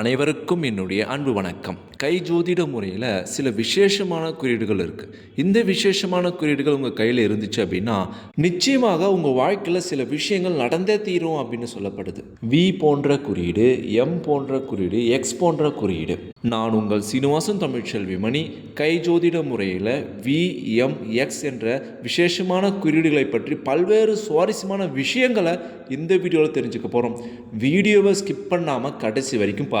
அனைவருக்கும் என்னுடைய அன்பு வணக்கம். கை ஜோதிட முறையில் சில விசேஷமான குறியீடுகள் இருக்குது இந்த விசேஷமான குறியீடுகள் உங்கள் கையில் இருந்துச்சு அப்படின்னா நிச்சயமாக உங்கள் வாழ்க்கையில் சில விஷயங்கள் நடந்தே தீரும் அப்படின்னு சொல்லப்படுது. வி போன்ற குறியீடு எம் போன்ற குறியீடு எக்ஸ் போன்ற குறியீடு. நான் உங்கள் சீனிவாசன் தமிழ்ச்செல்வி மணி. கை ஜோதிட முறையில் வி எம் எக்ஸ் என்ற விசேஷமான குறியீடுகளை பற்றி பல்வேறு சுவாரஸ்யமான விஷயங்களை இந்த வீடியோவில் தெரிஞ்சுக்க போகிறோம் வீடியோவை ஸ்கிப் பண்ணாமல் கடைசி வரைக்கும் பாருங்கள்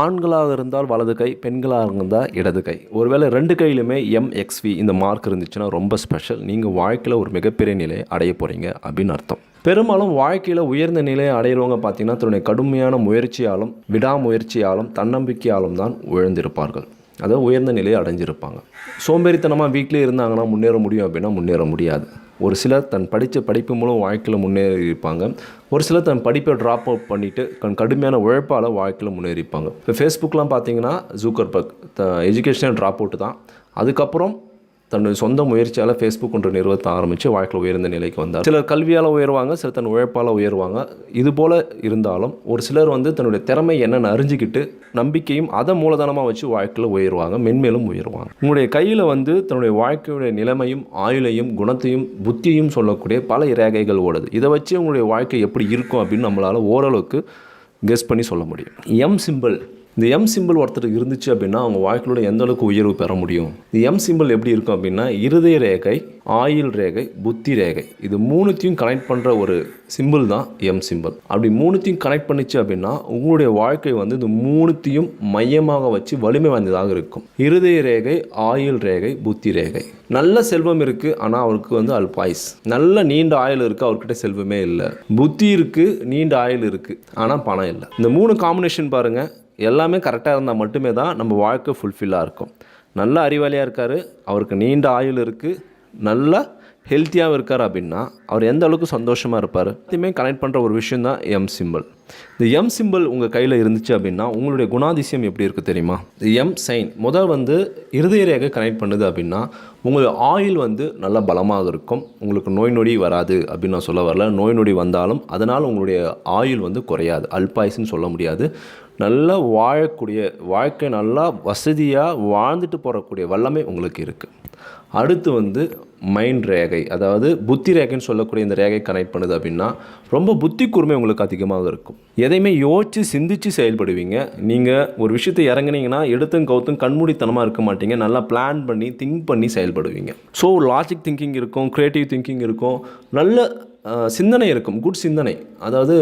ஆண்களாக இருந்தால் வலது கை பெண்களாக இருந்தால் இடது கை. ஒருவேளை ரெண்டு கையிலுமே எம்எக்ஸ்வி இந்த மார்க் இருந்துச்சுன்னா ரொம்ப ஸ்பெஷல் நீங்கள் வாழ்க்கையில் ஒரு மிகப்பெரிய நிலையை அடைய போகிறீங்க அப்படின்னு அர்த்தம். பெரும்பாலும் வாழ்க்கையில் உயர்ந்த நிலையை அடையிறவங்க பார்த்தீங்கன்னா தன்னுடைய கடுமையான முயற்சியாலும் விடாமுயற்சியாலும் தன்னம்பிக்கையாலும் தான் உயர்ந்திருப்பார்கள். அதை உயர்ந்த நிலையை அடைஞ்சிருப்பாங்க. சோம்பேறித்தனமாக வீட்டிலே இருந்தாங்கன்னா முன்னேற முடியும் அப்படின்னா முன்னேற முடியாது. ஒரு சிலர் தன் படித்த படிப்பு மூலம் வாழ்க்கையில் முன்னேறி இருப்பாங்க ஒரு சிலர் தன் படிப்பை ட்ராப் அவுட் பண்ணிவிட்டு தன் கடுமையான உழைப்பால் வாழ்க்கையில் முன்னேறிப்பாங்க இப்போ ஃபேஸ்புக்கெலாம் பார்த்தீங்கன்னா Zuckerberg the educational drop out தான். அதுக்கப்புறம் தன்னுடைய சொந்த முயற்சியால் ஃபேஸ்புக் என்ற நிறுவனத்தை ஆரம்பித்து வாழ்க்கையில் உயர்ந்த நிலைக்கு வந்தார். சிலர் கல்வியால் உயர்வாங்க சிலர் தன் உழைப்பால் உயர்வாங்க. இது போல் இருந்தாலும் ஒரு சிலர் வந்து தன்னுடைய திறமை என்னென்னு அறிஞ்சிக்கிட்டு நம்பிக்கையும் அதை மூலதனமாக வச்சு வாழ்க்கையில் உயர்வாங்க மென்மேலும் உயர்வாங்க. உங்களுடைய கையில் வந்து தன்னுடைய வாழ்க்கையுடைய நிலைமையும் ஆயுளையும் குணத்தையும் புத்தியும் சொல்லக்கூடிய பல ரேகைகள் ஓடுது. இதை வச்சு உங்களுடைய வாழ்க்கை எப்படி இருக்கும் அப்படின்னு நம்மளால் ஓரளவுக்கு கெஸ் பண்ணி சொல்ல முடியும். எம் சிம்பிள் இந்த எம் சிம்பிள் ஒருத்தருக்கு இருந்துச்சு அப்படின்னா அவங்க வாழ்க்கையோட எந்த அளவுக்கு உயர்வு பெற முடியும்? இந்த எம் சிம்பிள் எப்படி இருக்கும் அப்படின்னா இருதய ரேகை ஆயில் ரேகை புத்தி ரேகை. இது மூணுத்தையும் கனெக்ட் பண்ணுற ஒரு சிம்பிள் தான் எம் சிம்பிள் அப்படி மூணுத்தையும் கனெக்ட் பண்ணிச்சு அப்படின்னா உங்களுடைய வாழ்க்கை வந்து இந்த மூணுத்தையும் மையமாக வச்சு வலிமை வாய்ந்ததாக இருக்கும். இருதய ரேகை ஆயில் ரேகை புத்தி ரேகை. நல்ல செல்வம் இருக்குது ஆனால் அவருக்கு வந்து அல்பாயுஸ் நல்ல நீண்ட ஆயுள் இருக்குது அவர்கிட்ட செல்வமே இல்லை. புத்தி இருக்குது நீண்ட ஆயில் இருக்குது ஆனால் பணம் இல்லை. இந்த மூணு காம்பினேஷன் பாருங்கள் எல்லாமே கரெக்டாக இருந்தால் மட்டுமே தான் நம்ம வாழ்க்கை ஃபுல்ஃபில்லாக இருக்கும். நல்ல அறிவாளியாக இருக்கார். அவருக்கு நீண்ட ஆயுள் இருக்குது நல்ல ஹெல்த்தியாகவும் இருக்கார் அப்படின்னா அவர் எந்த அளவுக்கு சந்தோஷமாக இருப்பார்? எல்லாத்தையுமே கனெக்ட் பண்ணுற ஒரு விஷயம் தான் எம் சிம்பிள் இந்த எம் சிம்பிள் உங்கள் கையில் இருந்துச்சு அப்படின்னா உங்களுடைய குணாதிசயம் எப்படி இருக்குது தெரியுமா? இந்த எம் சைன் முதல் வந்து இருதய ரேகை கனெக்ட் பண்ணுது அப்படின்னா உங்கள் ஆயில் வந்து நல்லா பலமாக இருக்கும். உங்களுக்கு நோய் நொடி வராது அப்படின்னு நான் சொல்ல வரல. நோய் நொடி வந்தாலும் அதனால் உங்களுடைய ஆயுள் வந்து குறையாது. அல்பாயுஸ்ன்னு சொல்ல முடியாது. நல்லா வாழக்கூடிய வாழ்க்கை நல்லா வசதியாக வாழ்ந்துட்டு போகக்கூடிய வல்லமை உங்களுக்கு இருக்குது அடுத்து வந்து மைண்ட் ரேகை அதாவது புத்தி ரேகைன்னு சொல்லக்கூடிய இந்த ரேகை கனெக்ட் பண்ணுது அப்படின்னா ரொம்ப புத்தி கூர்மை உங்களுக்கு அதிகமாக இருக்கும். எதையுமே யோசித்து சிந்தித்து செயல்படுவீங்க. நீங்கள் ஒரு விஷயத்தை இறங்குனீங்கன்னா எடுத்தும் கவுத்தும் கண்மூடித்தனமாக இருக்க மாட்டீங்க. நல்லா பிளான் பண்ணி திங்க் பண்ணி செயல்படுவீங்க. ஸோ லாஜிக் திங்கிங் இருக்கும் க்ரியேட்டிவ் திங்கிங் இருக்கும். நல்ல சிந்தனை இருக்கும். குட் சிந்தனை. அதாவது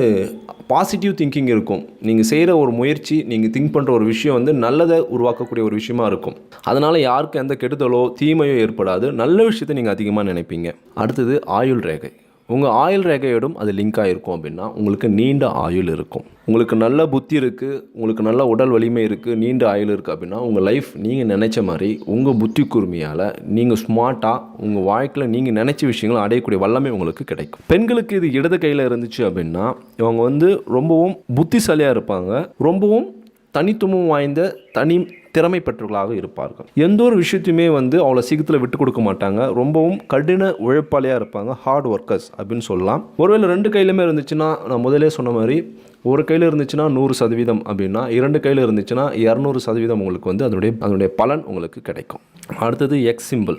பாசிட்டிவ் திங்கிங் இருக்கும். நீங்கள் செய்கிற ஒரு முயற்சி நீங்கள் திங்க் பண்ணுற ஒரு விஷயம் வந்து நல்லதை உருவாக்கக்கூடிய ஒரு விஷயமா இருக்கும். அதனால் யாருக்கும் எந்த கெடுதலோ தீமையோ ஏற்படாது. நல்ல விஷயத்தை நீங்கள் அதிகமாக நினைப்பீங்க. அடுத்தது ஆயுள் ரேகை. உங்கள் ஆயுள் ரேகையோடும் அது லிங்க் ஆகிருக்கும் அப்படின்னா உங்களுக்கு நீண்ட ஆயுள் இருக்கும். உங்களுக்கு நல்ல புத்தி இருக்குது உங்களுக்கு நல்ல உடல் வலிமை இருக்குது நீண்ட ஆயுள் இருக்குது அப்படின்னா உங்கள் லைஃப் நீங்கள் நினச்ச மாதிரி உங்கள் புத்தி கூர்மையால் நீங்கள் ஸ்மார்ட்டாக உங்கள் வாழ்க்கையில் நீங்கள் நினச்ச விஷயங்களை அடையக்கூடிய வல்லமை உங்களுக்கு கிடைக்கும். பெண்களுக்கு இது இடது கையில் இருந்துச்சு அப்படின்னா இவங்க வந்து ரொம்பவும் புத்திசாலியாக இருப்பாங்க ரொம்பவும் தனித்துவம் வாய்ந்த தனி திறமை பெற்றவர்களாக இருப்பார்கள். எந்த ஒரு விஷயத்தையுமே வந்து அவ்வளோ சீக்கிரத்தில் விட்டு கொடுக்க மாட்டாங்க. ரொம்பவும் கடின உழைப்பாளியாக இருப்பாங்க. ஹார்ட் ஒர்க்கர்ஸ் அப்படின்னு சொல்லலாம். ஒருவேளை ரெண்டு கையிலுமே இருந்துச்சுன்னா நான் முதலே சொன்ன மாதிரி ஒரு கையில் இருந்துச்சுன்னா நூறு சதவீதம் அப்படின்னா இரண்டு கையில் இருந்துச்சுன்னா இரநூறு சதவீதம் உங்களுக்கு வந்து அதனுடைய அதனுடைய பலன் உங்களுக்கு கிடைக்கும். அடுத்தது எக்ஸ் சிம்பிள்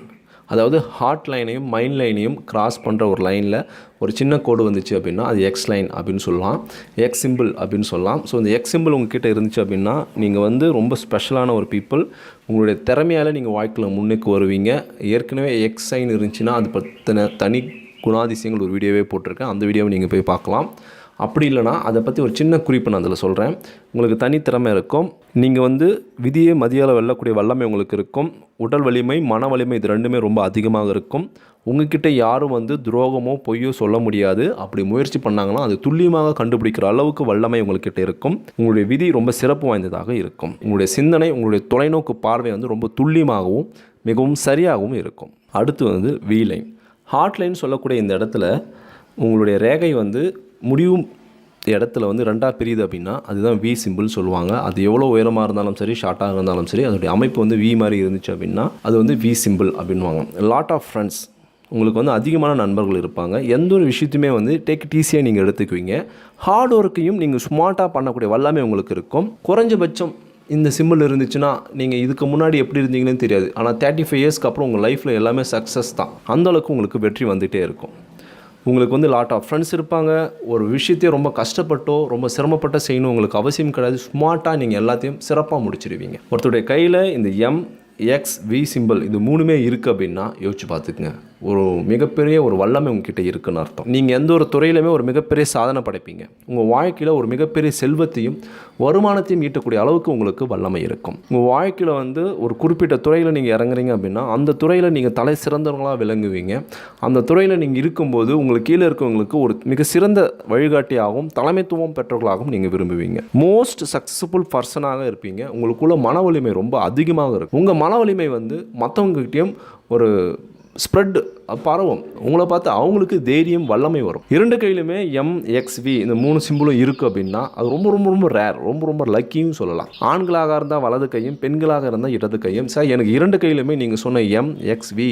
அதாவது ஹார்ட் லைனையும் மைண்ட் லைனையும் கிராஸ் பண்ணுற ஒரு லைனில் ஒரு சின்ன கோடு வந்துச்சு அப்படின்னா அது எக்ஸ் லைன் அப்படின்னு சொல்லலாம். எக்ஸ் சிம்பிள் அப்படின்னு சொல்லலாம். ஸோ இந்த எக்ஸ் சிம்பிள் உங்ககிட்ட இருந்துச்சு அப்படின்னா நீங்கள் வந்து ரொம்ப ஸ்பெஷலான ஒரு பீப்புள் உங்களுடைய திறமையால் நீங்கள் வாழ்க்கையில் முன்னுக்கு வருவீங்க. ஏற்கனவே எக்ஸ் சைன் இருந்துச்சுன்னா அது பற்றின தனி குணாதிசயங்கள் ஒரு வீடியோவே போட்டிருக்கேன். அந்த வீடியோவை நீங்கள் போய் பார்க்கலாம். அப்படி இல்லைனா அதை பற்றி ஒரு சின்ன குறிப்பு நான் அதில் சொல்கிறேன் உங்களுக்கு தனித்திறமை இருக்கும். நீங்கள் வந்து விதியை மதியால் வெல்லக்கூடிய வல்லமை உங்களுக்கு இருக்கும். உடல் வலிமை மன வலிமை இது ரெண்டுமே ரொம்ப அதிகமாக இருக்கும். உங்ககிட்ட யாரும் வந்து துரோகமோ பொய்யோ சொல்ல முடியாது. அப்படி முயற்சி பண்ணாங்கன்னா அது துல்லியமாக கண்டுபிடிக்கிற அளவுக்கு வல்லமை உங்கள்கிட்ட இருக்கும். உங்களுடைய விதி ரொம்ப சிறப்பு வாய்ந்ததாக இருக்கும். உங்களுடைய சிந்தனை உங்களுடைய தொலைநோக்கு பார்வை வந்து ரொம்ப துல்லியமாகவும் மிகவும் சரியாகவும் இருக்கும். அடுத்து வந்து வீலைன் ஹாட்லைன் சொல்லக்கூடிய இந்த இடத்துல உங்களுடைய ரேகை வந்து முடியும் இடத்துல வந்து ரெண்டாக பிரியுது அப்படின்னா அதுதான் வி சிம்பிள் சொல்லுவாங்க. அது எவ்வளோ உயரமாக இருந்தாலும் சரி ஷார்ட்டாக இருந்தாலும் சரி அதோடைய அமைப்பு வந்து வி மாதிரி இருந்துச்சு அப்படின்னா அது வந்து வி சிம்பிள் அப்படின்வாங்க லாட் ஆஃப் ஃப்ரெண்ட்ஸ் உங்களுக்கு வந்து அதிகமான நண்பர்கள் இருப்பாங்க. எந்த ஒரு விஷயத்தையுமே வந்து டேக் இட் ஈஸியாக நீங்கள் எடுத்துக்குவீங்க. ஹார்ட் ஒர்க்கையும் நீங்கள் ஸ்மார்ட்டாக பண்ணக்கூடிய வல்லமே உங்களுக்கு இருக்கும். குறைஞ்சபட்சம் இந்த சிம்பிள் இருந்துச்சுன்னா நீங்கள் இதுக்கு முன்னாடி எப்படி இருந்தீங்கன்னு தெரியாது. ஆனால் தேர்ட்டி ஃபைவ் இயர்ஸ்க்கு அப்புறம் உங்கள் லைஃப்பில் எல்லாமே சக்ஸஸ் தான். அந்த அளவுக்கு உங்களுக்கு வெற்றி வந்துகிட்டே இருக்கும். உங்களுக்கு வந்து லாட் ஆஃப் ஃப்ரெண்ட்ஸ் இருப்பாங்க. ஒரு விஷயத்தையும் ரொம்ப கஷ்டப்பட்டோ ரொம்ப சிரமப்பட்ட செய்யணும் உங்களுக்கு அவசியம் கிடையாது. ஸ்மார்ட்டாக நீங்கள் எல்லாத்தையும் சிறப்பாக முடிச்சிடுவீங்க ஒருத்தருடைய கையில் இந்த எம் எக்ஸ் வி சிம்பிள் இது மூணுமே இருக்குது அப்படின்னா யோசிச்சு பார்த்துக்குங்க. ஒரு மிகப்பெரிய ஒரு வல்லமை உங்ககிட்ட இருக்குன்னு அர்த்தம். நீங்கள் எந்த ஒரு துறையிலுமே ஒரு மிகப்பெரிய சாதனை படைப்பீங்க. உங்கள் வாழ்க்கையில் ஒரு மிகப்பெரிய செல்வத்தையும் வருமானத்தையும் ஈட்டக்கூடிய அளவுக்கு உங்களுக்கு வல்லமை இருக்கும். உங்கள் வாழ்க்கையில் வந்து ஒரு குறிப்பிட்ட துறையில் நீங்கள் இறங்குறீங்க அப்படின்னா அந்த துறையில் நீங்கள் தலை சிறந்தவங்களாக விளங்குவீங்க. அந்த துறையில் நீங்கள் இருக்கும்போது உங்களுக்கு கீழே இருக்கவங்களுக்கு ஒரு மிக சிறந்த வழிகாட்டியாகவும் தலைமைத்துவம் பெற்றவர்களாகவும் நீங்கள் விரும்புவீங்க. மோஸ்ட் சக்ஸஸ்ஃபுல் பர்சனாக இருப்பீங்க. உங்களுக்குள்ள மன வலிமை ரொம்ப அதிகமாக இருக்கும். உங்கள் மன வலிமை வந்து மற்றவங்ககிட்டயும் ஒரு ஸ்ப்ரெட் பரவும். உங்களை பார்த்து அவங்களுக்கு தைரியம் வல்லமை வரும். இரண்டு கையிலுமே எம் எக்ஸ்வி இந்த மூணு சிம்பிளும் இருக்குது அப்படின்னா அது ரொம்ப ரொம்ப ரொம்ப ரேர் ரொம்ப ரொம்ப லக்கியும் சொல்லலாம். ஆண்களாக இருந்தால் வலது கையும் பெண்களாக இருந்தால் இடது கையும். சார் எனக்கு இரண்டு கையிலுமே நீங்கள் சொன்ன எம் எக்ஸ்வி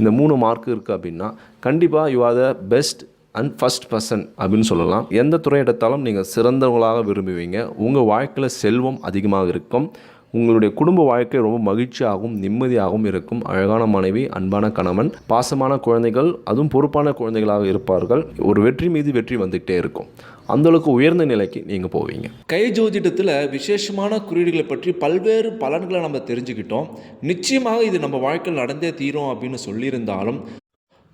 இந்த மூணு மார்க் இருக்குது அப்படின்னா கண்டிப்பாக you are the best and first person அப்படின்னு சொல்லலாம். எந்த துறை எடுத்தாலும் நீங்கள் சிறந்தவங்களாக விரும்புவீங்க. உங்கள் வாழ்க்கையில் செல்வம் அதிகமாக இருக்கும். உங்களுடைய குடும்ப வாழ்க்கை ரொம்ப மகிழ்ச்சியாகவும் நிம்மதியாகவும் இருக்கும். அழகான மனைவி அன்பான கணவன் பாசமான குழந்தைகள் அதுவும் பொறுப்பான குழந்தைகளாக இருப்பார்கள். ஒரு வெற்றி மீது வெற்றி வந்துகிட்டே இருக்கும். அந்தளவுக்கு உயர்ந்த நிலைக்கு நீங்கள் போவீங்க. கை ஜோதிடத்தில் விசேஷமான குறியீடுகளை பற்றி பல்வேறு பலன்களை நம்ம தெரிஞ்சுக்கிட்டோம். நிச்சயமாக இது நம்ம வாழ்க்கையில் நடந்தே தீரும் அப்படின்னு சொல்லியிருந்தாலும்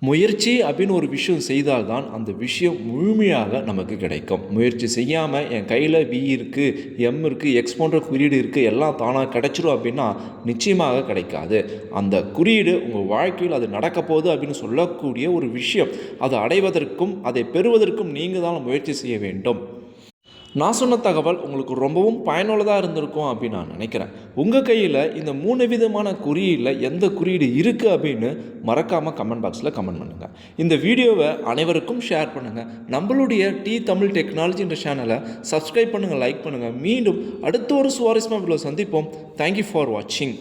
முயற்சி அப்படின்னு ஒரு விஷயம் செய்தால்தான் அந்த விஷயம் முழுமையாக நமக்கு கிடைக்கும். முயற்சி செய்யாமல் என் கையில் வி இருக்குது எம் இருக்குது எக்ஸ் போன்ற குறியீடு இருக்குது எல்லாம் தானாக கிடைச்சிரும் அப்படின்னா நிச்சயமாக கிடைக்காது. அந்த குறியீடு உங்கள் வாழ்க்கையில் அது நடக்க போகுது அப்படின்னு சொல்லக்கூடிய ஒரு விஷயம். அதை அடைவதற்கும் அதை பெறுவதற்கும் நீங்கள் தான் முயற்சி செய்ய வேண்டும். நான் சொன்ன தகவல் உங்களுக்கு ரொம்பவும் பயனுள்ளதாக இருந்திருக்கும் அப்படின்னு நான் நினைக்கிறேன். உங்கள் கையில் இந்த மூணு விதமான குறியீடில் எந்த குறியீடு இருக்குது அப்படின்னு மறக்காமல் கமெண்ட் பாக்ஸில் கமெண்ட் பண்ணுங்கள் இந்த வீடியோவை அனைவருக்கும் ஷேர் பண்ணுங்கள் நம்மளுடைய டி தமிழ் டெக்னாலஜின்ற சேனலை சப்ஸ்கிரைப் பண்ணுங்கள் லைக் பண்ணுங்கள் மீண்டும் அடுத்த ஒரு சுவாரஸ்யமாக வீடியோ சந்திப்போம். தேங்க்யூ ஃபார் வாட்சிங்